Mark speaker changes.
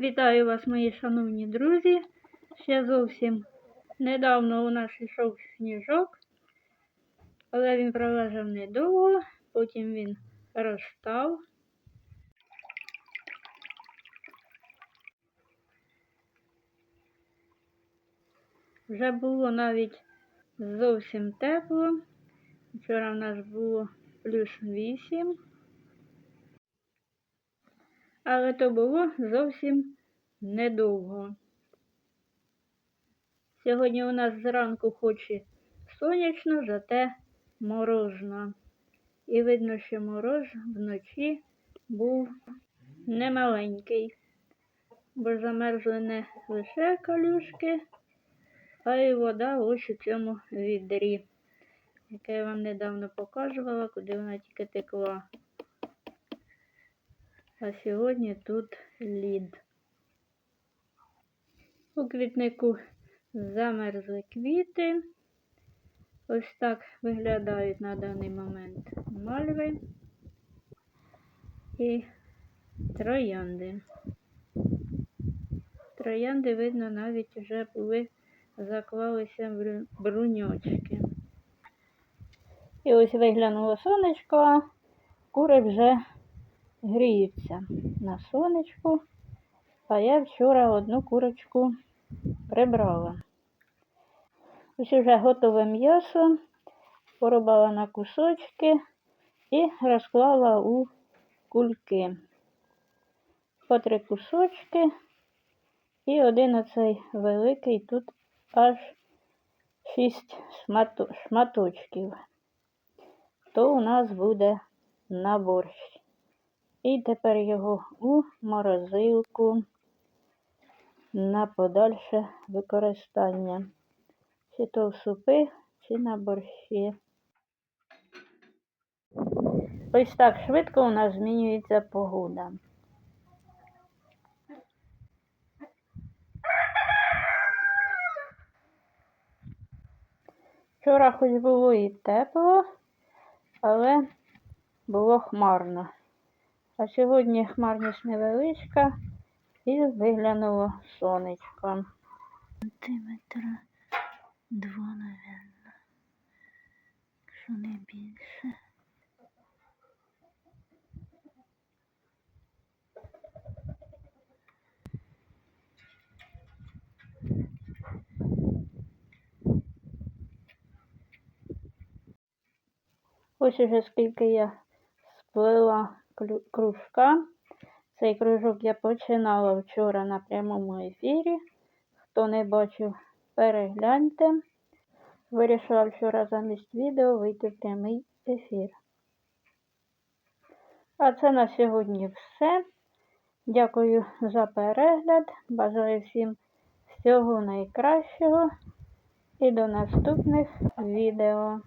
Speaker 1: Вітаю вас, мої шановні друзі. Ще зовсім недавно у нас йшов сніжок, але він пролежав недовго, потім він розстав. Вже було навіть зовсім тепло. Вчора в нас було плюс 8. Але то було зовсім недовго. Сьогодні у нас зранку хоч і сонячно, зате морозно. І видно, що мороз вночі був немаленький, бо замерзли не лише калюшки, а й вода ось у цьому відрі, яке я вам недавно показувала, куди вона тільки текла. А сьогодні тут лід. У квітнику замерзли квіти. Ось так виглядають на даний момент мальви і троянди. Троянди, видно, навіть вже були заклалися бру- бруньочки. І ось виглянуло сонечко, кури вже гріються на сонечку, а я вчора одну курочку прибрала. Ось вже готове м'ясо, порубала на кусочки і розклала у кульки. По три кусочки. І один оцей великий тут аж шість шматочків. То у нас буде на борщ. І тепер його у морозилку на подальше використання. Чи то в супи, чи на борщі. Ось так швидко у нас змінюється погода. Вчора хоч було і тепло, але було хмарно. А сьогодні хмарність невеличка і виглянуло сонечко. Сантиметра два, мабуть, якщо не більше. Ось уже скільки я сплила кружка. Цей кружок я починала вчора на прямому ефірі. Хто не бачив, перегляньте. Вирішила вчора замість відео вийти в прямий ефір. А це на сьогодні все. Дякую за перегляд. Бажаю всім всього найкращого і до наступних відео.